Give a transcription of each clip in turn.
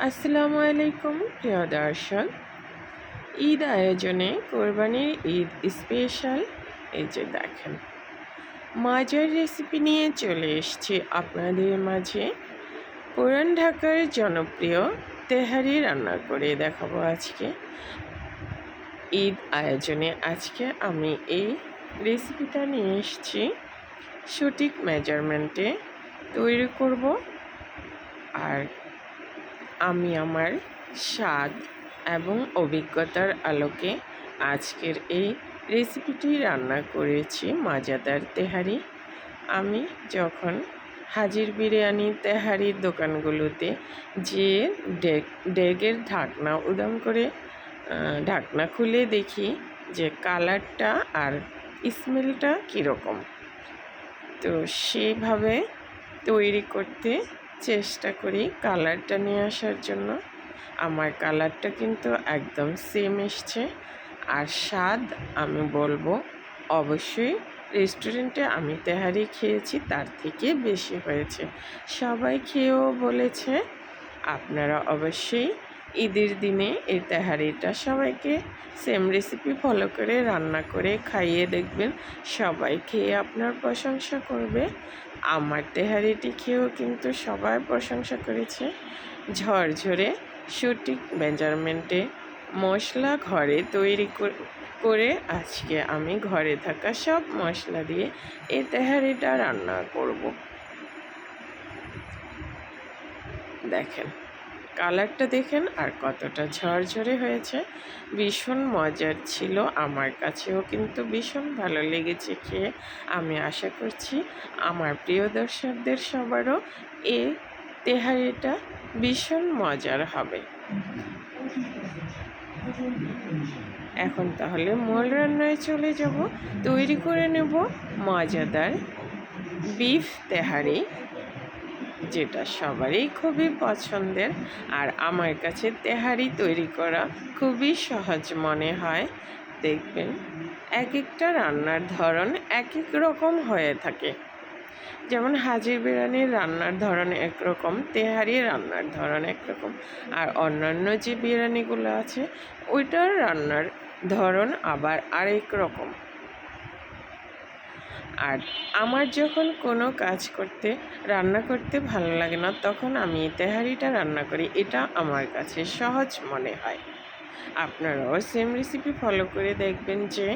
আসসালামু আলাইকুম, প্রিয় দর্শক। ঈদ আয়োজনে কোরবানির ঈদ স্পেশাল। এই যে দেখেন মাজার রেসিপি নিয়ে চলে এসছি আপনাদের মাঝে। পুরান ঢাকার জনপ্রিয় তেহারি রান্না করে দেখাবো আজকে। ঈদ আয়োজনে আজকে আমি এই রেসিপিটা নিয়ে এসছি। সঠিক মেজারমেন্টে তৈরি করব। আর আমি আমার স্বাদ এবং অভিজ্ঞতার আলোকে আজকের এই রেসিপিটি রান্না করেছি মাজাদার তেহারি। আমি যখন হাজির বিরিয়ানি তেহারির দোকানগুলোতে যে ডেগের ঢাকনা উদম করে ঢাকনা খুলে দেখি যে কালারটা আর স্মেলটা কীরকম, তো সেইভাবে তৈরি করতে চেষ্টা করি কালারটা নিয়ে আসার জন্য। আমার কালারটা কিন্তু একদম সেম এসছে। আর স্বাদ আমি বলব অবশ্যই রেস্টুরেন্টে আমি তেহারি খেয়েছি, তার থেকে বেশি হয়েছে। সবাই খেয়েও বলেছে, আপনারা অবশ্যই ঈদের দিনে এই তেহারিটা সবাইকে সেম রেসিপি ফলো করে রান্না করে খাইয়ে দেখবেন। সবাই খেয়ে আপনার প্রশংসা করবে। আমার তেহারিটি খেয়েও কিন্তু সবাই প্রশংসা করেছে। ঝরঝরে সঠিক মেজারমেন্টে মশলা ঘরে তৈরি করে আজকে আমি ঘরে থাকা সব মশলা দিয়ে এই তেহারিটা রান্না করব। দেখেন। কালারটা দেখেন আর কতটা ঝরঝরে হয়েছে। ভীষণ মজার ছিল আমার কাছেও কিন্তু ভীষণ ভালো লেগেছে খেয়ে। আমি আশা করছি আমার প্রিয় দর্শকদের সবারও এই তেহারিটা ভীষণ মজার হবে। এখন তাহলে মূল রান্নায় চলে যাব। তৈরি করে নেব মজাদার বিফ তেহারি। যেটা সবারই খুবই পছন্দের আর আমার কাছে তেহারি তৈরি করা খুবই সহজ মনে হয়। দেখবেন এক একটা রান্নার ধরন এক এক রকম হয়ে থাকে। যেমন হাজির বিরিয়ানির রান্নার ধরন একরকম তেহারি রান্নার ধরন একরকম আর অন্যান্য যে বিরিয়ানিগুলো আছে, ওইটার রান্নার ধরন আবার আরেক রকম। আর আমার যখন কোনো কাজ করতে, রান্না করতে ভালো লাগে না, তখন আমি তেহারিটা রান্না করি। এটা আমার কাছে সহজ মনে হয়। আপনারাও সেম রেসিপি ফলো করে দেখবেন যে,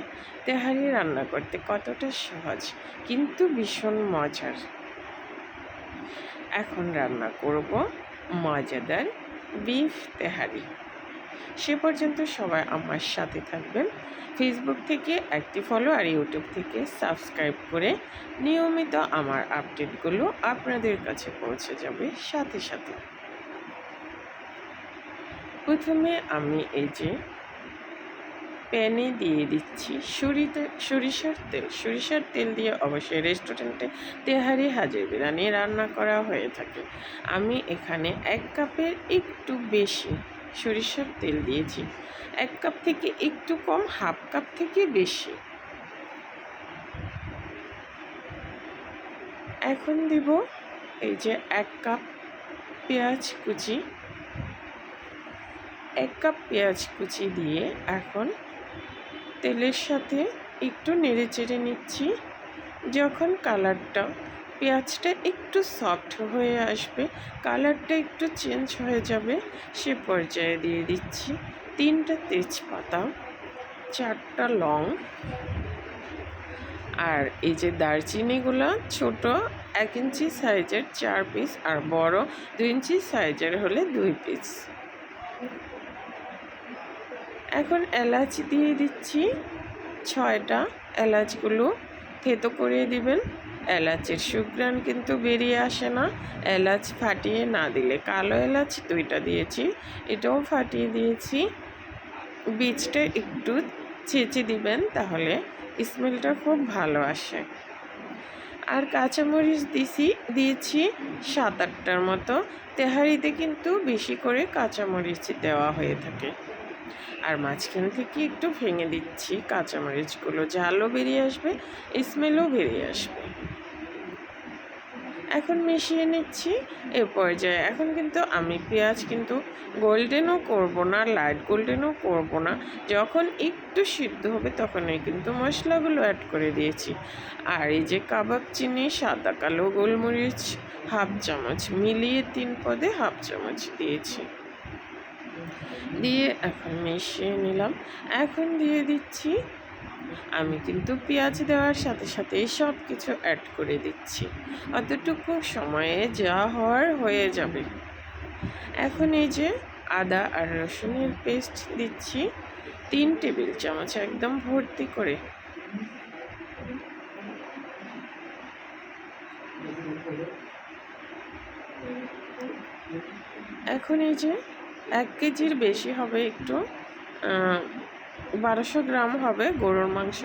তেহারি রান্না করতে কতটা সহজ, কিন্তু ভীষণ মজার। এখন রান্না করব মজাদার বিফ তেহারি। সে পর্যন্ত সবাই আমার সাথে থাকবেন। ফেসবুক থেকে একটি ফলো আর ইউটিউব থেকে সাবস্ক্রাইব করে নিয়মিত আমার আপডেটগুলো আপনাদের কাছে পৌঁছে যাবে সাথে সাথে। প্রথমে আমি এই যে প্যানে দিয়ে দিচ্ছি সরিতে, সরিষার তেল। সরিষার তেল দিয়ে অবশ্যই রেস্টুরেন্টে তেহারি হাজির বিরিয়ানি রান্না করা হয়ে থাকে। আমি এখানে এক কাপের একটু বেশি সরিষার তেল দিয়েছি। এক কাপ থেকে একটু কম, হাফ কাপ থেকে বেশি। এখন দিব এই যে এক কাপ পেঁয়াজ কুচি। এক কাপ পেঁয়াজ কুচি দিয়ে এখন তেলের সাথে একটু নেড়ে চেড়ে নিচ্ছি। যখন কালারটা পেঁয়াজটা একটু সফট হয়ে আসবে কালারটা একটু চেঞ্জ হয়ে যাবে, সে পর্যায়ে দিয়ে দিচ্ছি তিনটা তেজপাতা, চারটা লং আর এই যে দারচিনিগুলো ছোট এক ইঞ্চি সাইজের চার পিস আর বড় দুই ইঞ্চি সাইজের হলে দুই পিস এখন এলাচ দিয়ে দিচ্ছি, ছয়টা এলাচগুলো থেতো করে দিবেন। এলাচের সুগ্রান কিন্তু বেরিয়ে আসে না। এলাচ ফাটিয়ে না দিলে কালো এলাচ দুইটা দিয়েছি, এটাও ফাটিয়ে দিয়েছি। বীজটা একটু ছেঁচে দিবেন তাহলে স্মেলটা খুব ভালো আসে। আর কাঁচামরিচ দিছি, দিয়েছি সাত আটটার মতো। তেহারিতে কিন্তু বেশি করে কাঁচামরিচ দেওয়া হয়ে থাকে। আর মাঝখান থেকে একটু ভেঙে দিচ্ছি কাঁচামরিচগুলো। ঝালও বেরিয়ে আসবে, স্মেলও বেরিয়ে আসবে। এখন মিশিয়ে নিচ্ছি। এ পর্যায়ে এখন কিন্তু আমি পেঁয়াজ কিন্তু গোল্ডেনও করব না লাইট গোল্ডেনও করব না। যখন একটু সিদ্ধ হবে তখন তখনই কিন্তু মশলাগুলো অ্যাড করে দিয়েছি। আর এই যে কাবাব চিনি, সাদা কালো গোলমরিচ হাফ চামচ, মিলিয়ে তিন পদে হাফ চামচ দিয়েছি। দিয়ে এখন মিশিয়ে নিলাম। এখন দিয়ে দিচ্ছি আমি কিন্তু পেঁয়াজ দেওয়ার সাথে সাথেই সব কিছু অ্যাড করে দিচ্ছি। অতটুকু সময়ে যা হওয়ার হয়ে যাবে। এখন এই যে আদা আর রসুনের পেস্ট দিচ্ছি। তিন টেবিল চামচ একদম ভর্তি করে। এখন এই যে এক কেজির বেশি হবে একটু বারোশো গ্রাম হবে গরুর মাংস।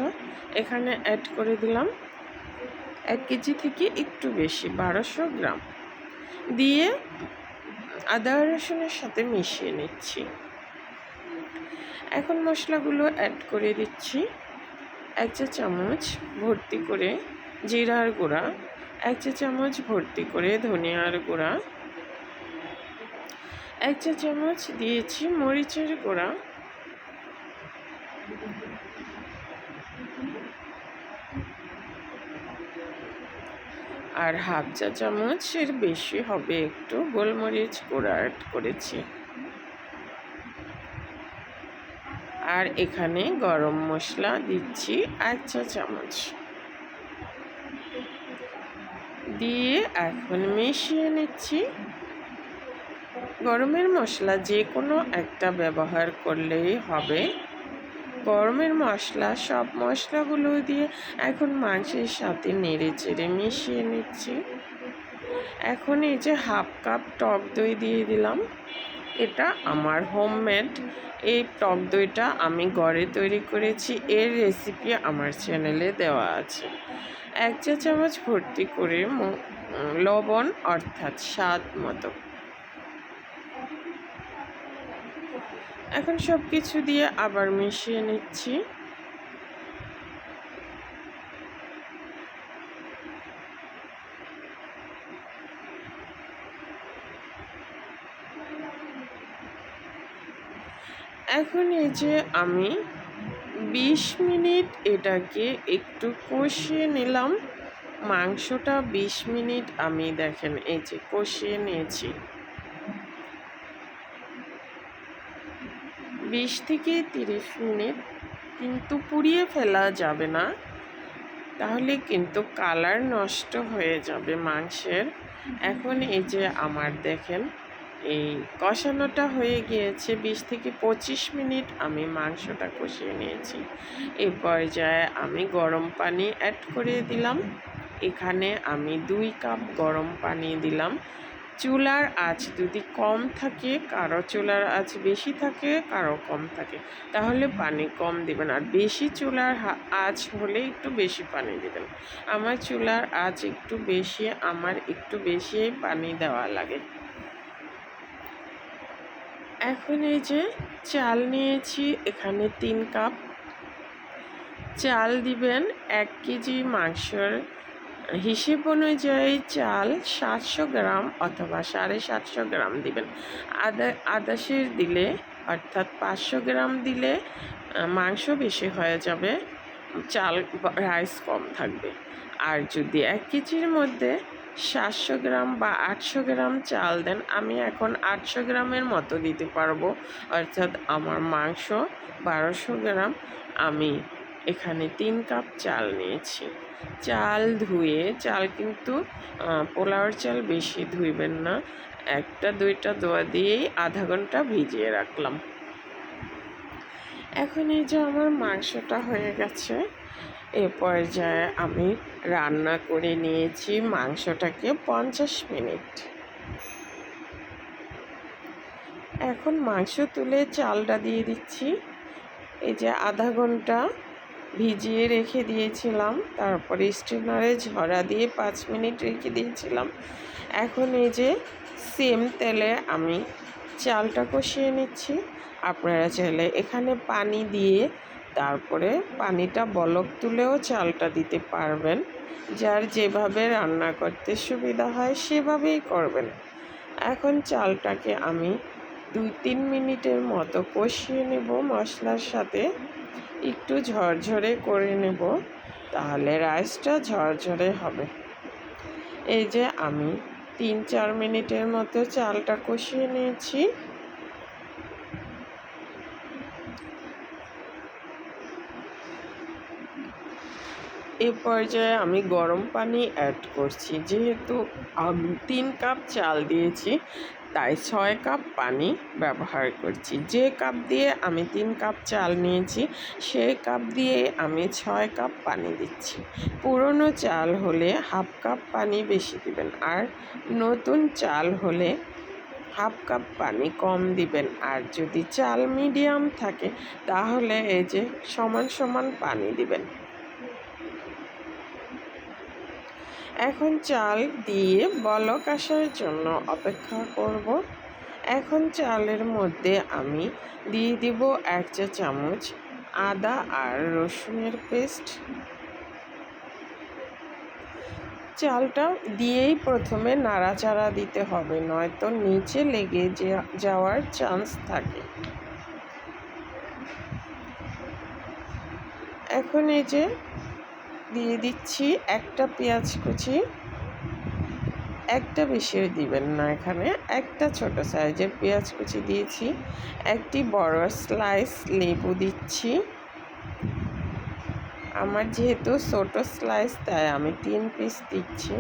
এখানে অ্যাড করে দিলাম এক কেজি থেকে একটু বেশি, বারোশো গ্রাম। দিয়ে আদা রসুনের সাথে মিশিয়ে নিচ্ছি। এখন মশলাগুলো অ্যাড করে দিচ্ছি। এক চা চামচ ভর্তি করে জিরার গুঁড়া, এক চা চামচ ভর্তি করে ধনিয়ার গুঁড়া, এক চা চামচ দিয়েছি মরিচের গুঁড়া। আর হাফ চা চামচের বেশি হবে একটু। গোলমরিচ গুঁড়া অ্যাড করেছি। আর এখানে গরম মশলা দিচ্ছি এক চা চামচ। দিয়ে এখন মিশিয়ে নিচ্ছি। গরমের মশলা যে কোনো একটা ব্যবহার করলেই হবে। গরমের মশলা, সব মশলাগুলো দিয়ে এখন মাংসের সাথে নেড়ে চেড়ে মিশিয়ে নিচ্ছি। এখন এই যে হাফ কাপ টক দই দিয়ে দিলাম। এটা আমার হোমমেড। এই টক দইটা আমি ঘরে তৈরি করেছি। এর রেসিপি আমার চ্যানেলে দেওয়া আছে। এক চা চামচ ভর্তি করে লবণ অর্থাৎ স্বাদ মতো এখন সব কিছু দিয়ে আবার মিশিয়ে নিচ্ছি। এখন এই যে আমি বিশ মিনিট এটাকে একটু কষিয়ে নিলাম। মাংসটা বিশ মিনিট আমি দেখেন এই যে কষিয়ে নিয়েছি। বিশ থেকে তিরিশ মিনিট কিন্তু পুড়িয়ে ফেলা যাবে না। তাহলে কিন্তু কালার নষ্ট হয়ে যাবে মাংসের। এখন এই যে আমার দেখেন, এই কষানোটা হয়ে গিয়েছে বিশ থেকে পঁচিশ মিনিট। আমি মাংসটা কষিয়ে নিয়েছি। এই পর্যায়ে আমি গরম পানি অ্যাড করে দিলাম। এখানে আমি দুই কাপ গরম পানি দিলাম। চুলার আঁচ যদি কম থাকে, কারও চুলার আঁচ বেশি থাকে, কারও কম থাকে। তাহলে পানি কম দেবেন। আর বেশি চুলার আঁচ হলে একটু বেশি পানি দিবেন। আমার চুলার আঁচ একটু বেশি, আমার একটু বেশি পানি দেওয়া লাগে। এখন এই যে চাল নিয়েছি, এখানে তিন কাপ। চাল দিবেন এক কেজি মাংসর হিসেব অনুযায়ী চাল সাতশো গ্রাম অথবা সাড়ে সাতশো গ্রাম দিবেন। আদা আদাসের দিলে, অর্থাৎ পাঁচশো গ্রাম দিলে মাংস বেশি হয়ে যাবে, চাল রাইস কম থাকবে। আর যদি এক কেজির মধ্যে সাতশো গ্রাম বা আটশো গ্রাম চাল দেন, আমি এখন আটশো গ্রামের মতো দিতে পারব। অর্থাৎ আমার মাংস বারোশো গ্রাম, আমি এখানে তিন কাপ চাল নিয়েছি। চাল ধুয়ে, চাল কিন্তু পোলাওর চাল বেশি ধুইবেন না। একটা, দুইটা দোয়া দিয়েই আধা ঘণ্টা ভিজিয়ে রাখলাম। এখন এই যে আমার মাংসটা হয়ে গেছে, এ পর্যায়ে আমি রান্না করে নিয়েছি মাংসটাকে পঞ্চাশ মিনিট। এখন মাংস তুলে চালটা দিয়ে দিচ্ছি। এই যে আধা ঘণ্টা ভিজিয়ে রেখে দিয়েছিলাম, তারপরে স্টিমারে ঝরা দিয়ে পাঁচ মিনিট রেখে দিয়েছিলাম। এখন এই যে সেম তেলে আমি চালটা কষিয়ে নিচ্ছি। আপনারা চাইলে এখানে পানি দিয়ে তারপরে পানিটা বলক তুলেও চালটা দিতে পারবেন। যার যেভাবে রান্না করতে সুবিধা হয় সেভাবেই করবেন। এখন চালটাকে আমি দুই তিন মিনিটের মতো কষিয়ে নেব মশলার সাথে। একটু ঝরঝরে করে নেব, তাহলে রাইসটা ঝরঝরে হবে। এই যে আমি তিন চার মিনিটের মতো চালটা কষিয়ে নিয়েছি। এ পর্যায়ে আমি গরম পানি অ্যাড করছি, যেহেতু আমি তিন কাপ চাল দিয়েছি তাই ছয় কাপ পানি ব্যবহার করছি। যে কাপ দিয়ে আমি তিন কাপ চাল নিয়েছি, সেই কাপ দিয়ে আমি ছয় কাপ পানি দিচ্ছি। পুরনো চাল হলে হাফ কাপ পানি বেশি দিবেন আর নতুন চাল হলে হাফ কাপ পানি কম দিবেন। আর যদি চাল মিডিয়াম থাকে, তাহলে এই যে সমান সমান পানি দিবেন। এখন চাল দিয়ে বলক আসার জন্য অপেক্ষা করব। এখন চালের মধ্যে আমি দিয়ে দিব এক চা চামচ আদা আর রসুনের পেস্ট। চালটা দিয়েই প্রথমে নাড়াচাড়া দিতে হবে, নয়তো নিচে লেগে যাওয়ার চান্স থাকে। এখন এই যে দিয়ে দিচ্ছি একটা পেঁয়াজ কুচি। একটা বেশি দিবেন না এখানে, একটা ছোট সাইজের পেঁয়াজ কুচি দিয়েছি। একটি বড় স্লাইস লেবু দিচ্ছি। আমার যেহেতু ছোট স্লাইস, তাই আমি তিন পিস দিচ্ছি।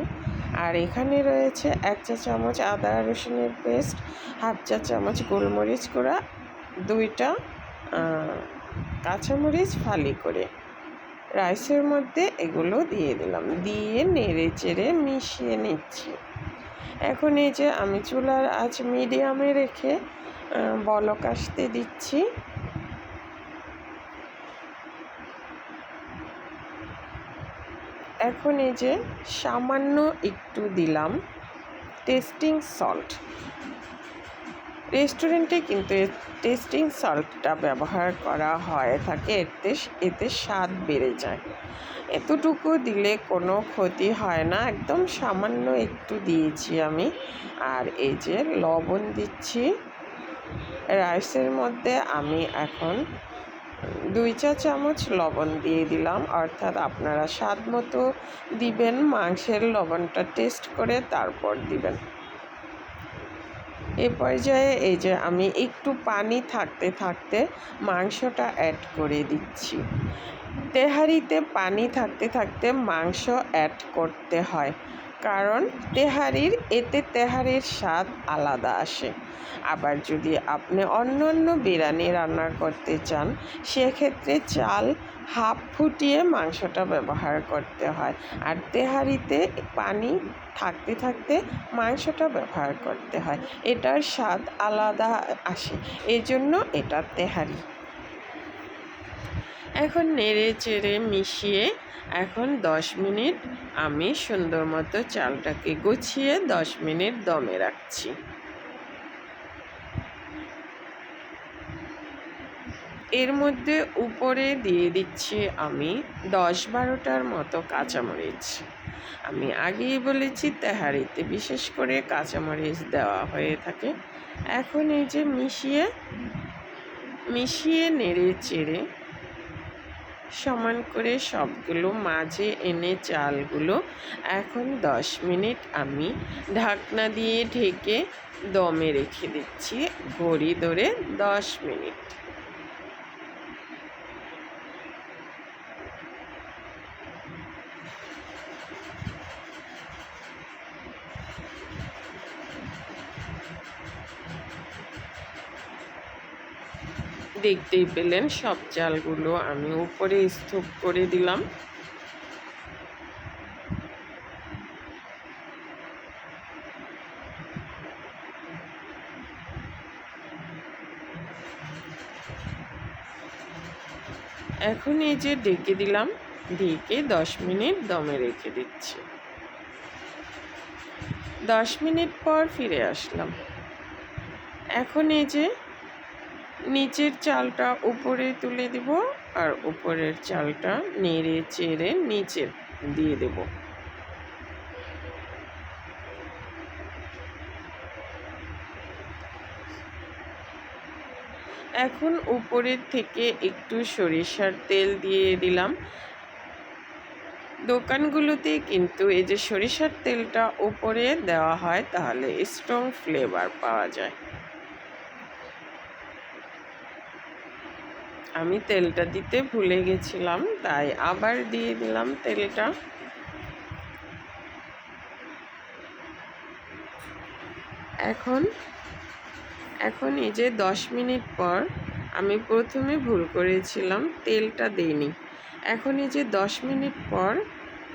আর এখানে রয়েছে এক চা চামচ আদা রসুনের পেস্ট, হাফ চা চামচ গোলমরিচ করা দুইটা কাঁচামরিচ ফালি করে। রাইসের মধ্যে এগুলো দিয়ে দিলাম। দিয়ে নেড়ে চেড়ে মিশিয়ে নিচ্ছি। এখন এই যে আমি চুলার আজ মিডিয়ামে রেখে বলক আসতে দিচ্ছি। এখন এই যে সামান্য একটু দিলাম টেস্টিং সল্ট। রেস্টুরেন্টে কিন্তু টেস্টিং সল্টটা ব্যবহার করা হয়। থাকে এতে এতে স্বাদ বেড়ে যায়। এতটুকু দিলে কোনো ক্ষতি হয় না। একদম সামান্য একটু দিয়েছি আমি। আর এই যে লবণ দিচ্ছি। রাইসের মধ্যে আমি এখন দুই চা চামচ লবণ দিয়ে দিলাম। অর্থাৎ আপনারা স্বাদ মতো দিবেন, মাংসের লবণটা টেস্ট করে তারপর দিবেন। এ পর্যায়ে এই যে আমি একটু পানি থাকতে থাকতে মাংসটা অ্যাড করে দিচ্ছি। তেহারিতে পানি থাকতে থাকতে মাংস অ্যাড করতে হয়। কারণ তেহারির, এতে তেহারির স্বাদ আলাদা আসে। আবার যদি আপনি অন্য অন্য বিরিয়ানি রান্না করতে চান, সেক্ষেত্রে চাল হাফ ফুটিয়ে মাংসটা ব্যবহার করতে হয়। আর তেহারিতে পানি থাকতে থাকতে মাংসটা ব্যবহার করতে হয়। এটার স্বাদ আলাদা আসে। এজন্য জন্য এটা তেহারি। এখন নেড়ে চেড়ে মিশিয়ে এখন দশ মিনিট আমি সুন্দর মতো চালটাকে গুছিয়ে দশ মিনিট দমে রাখছি। এর মধ্যে উপরে দিয়ে দিচ্ছি আমি দশ বারোটার মতো কাঁচামরিচ। আমি আগেই বলেছি তেহারিতে বিশেষ করে কাঁচামরিচ দেওয়া হয়ে থাকে। এখন এই যে মিশিয়ে মিশিয়ে নেড়ে চেড়ে সমান করে সবগুলো মাঝে এনে চালগুলো এখন দশ মিনিট আমি ঢাকনা দিয়ে ঢেকে দমে রেখে দিচ্ছি, ঘড়ি ধরে দশ মিনিট। দেখতেই পেলেন, সব চালগুলো আমি উপরে স্তূপ করে দিলাম। এখন এই যে ডেকে দিলাম, ডেকে দশ মিনিট দমে রেখে দিচ্ছি। দশ মিনিট পর ফিরে আসলাম। এখন এই যে নিচের চালটা উপরে তুলে দেব আর উপরের চালটা নেড়ে চেড়ে নিচে দিয়ে দেব। এখন উপরের থেকে একটু সরিষার তেল দিয়ে দিলাম। দোকানগুলোতে কিন্তু এই যে সরিষার তেলটা ওপরে দেওয়া হয়, তাহলে স্ট্রং ফ্লেভার পাওয়া যায়। আমি তেলটা দিতে ভুলে গেছিলাম, তাই আবার দিয়ে দিলাম তেলটা। এখন এখন এই যে দশ মিনিট পর আমি প্রথমে ভুল করেছিলাম, তেলটা দিইনি। এখন এই যে দশ মিনিট পর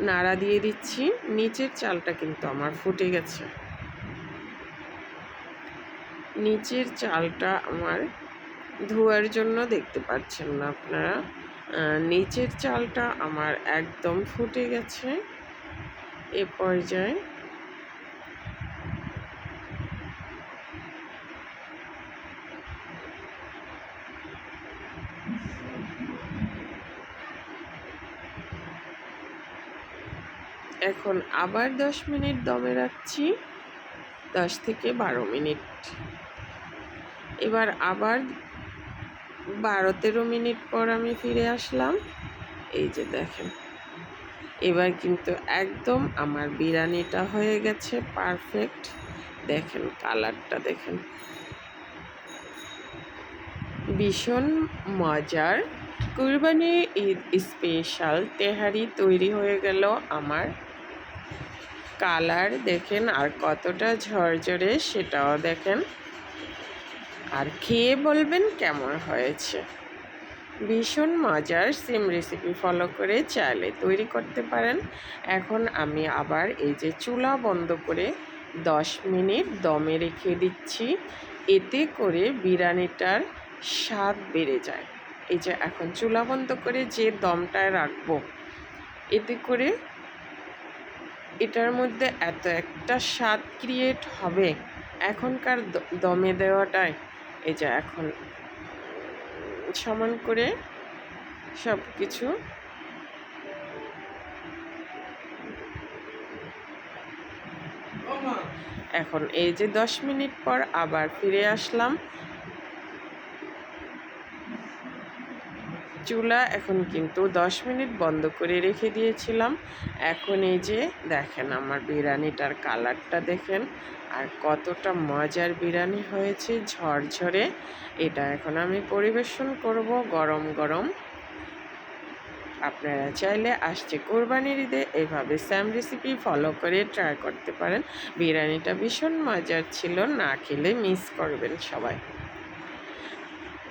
নাড়া দিয়ে দিচ্ছি, নিচের চালটা কিন্তু আমার ফুটে গেছে। নিচের চালটা আমার ধোয়ার জন্য দেখতে পাচ্ছেন না আপনারা। নিচের চালটা আমার একদম ফুটে গেছে। এ পর্যায়ে এখন আবার দশ মিনিট দমে রাখছি। দশ থেকে বারো মিনিট। এবার আবার বারো তেরো মিনিট পর আমি ফিরে আসলাম। এই যে দেখেন। এবার কিন্তু একদম আমার বিরিয়ানিটা হয়ে গেছে পারফেক্ট। দেখেন কালারটা দেখেন। ভীষণ মজার। কুরবানি ঈদ স্পেশাল তেহারি তৈরি হয়ে গেল আমার। কালার দেখেন আর কতটা ঝরঝরে সেটাও দেখেন। আর খেয়ে বলবেন কেমন হয়েছে। ভীষণ মজার সেম রেসিপি ফলো করে চাইলে তৈরি করতে পারেন। এখন আমি আবার এই যে চুলা বন্ধ করে দশ মিনিট দমে রেখে দিচ্ছি। এতে করে বিরিয়ানিটার স্বাদ বেড়ে যায়। এই যে এখন চুলা বন্ধ করে যে দমটায় রাখব, এতে করে এটার মধ্যে এত একটা স্বাদ ক্রিয়েট হবে। এখনকার দমে দেওয়াটায় এই যে এখন সমান করে সব কিছু এখন এই যে দশ মিনিট পর আবার ফিরে আসলাম। চুলা এখন কিন্তু দশ মিনিট বন্ধ করে রেখে দিয়েছিলাম। এখন এই যে দেখেন আমার বিরিয়ানিটার কালারটা দেখেন আর কতটা মজার বিরিয়ানি হয়েছে ঝরঝরে। এটা এখন আমি পরিবেশন করব গরম গরম। আপনারা চাইলে আসছে কোরবানির ঈদে এভাবে স্যাম রেসিপি ফলো করে ট্রাই করতে পারেন। বিরিয়ানিটা ভীষণ মজার ছিল, না খেলে মিস করবেন সবাই।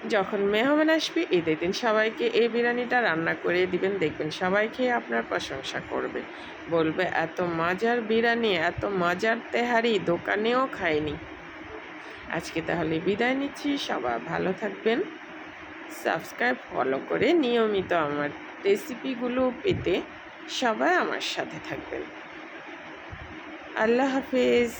যখন মেহমান আসবে, ঈদের দিন সবাইকে এই বিরিয়ানিটা রান্না করে দিবেন। দেখবেন সবাই খেয়ে আপনার প্রশংসা করবে। বলবে, এত মজার বিরিয়ানি, এত মজার তেহারি, দোকানেও খায়নি আজকে তাহলে বিদায় নিচ্ছি। সবাই ভালো থাকবেন। সাবস্ক্রাইব, ফলো করে নিয়মিত আমার রেসিপিগুলো পেতে সবাই আমার সাথে থাকবেন। আল্লাহ হাফেজ।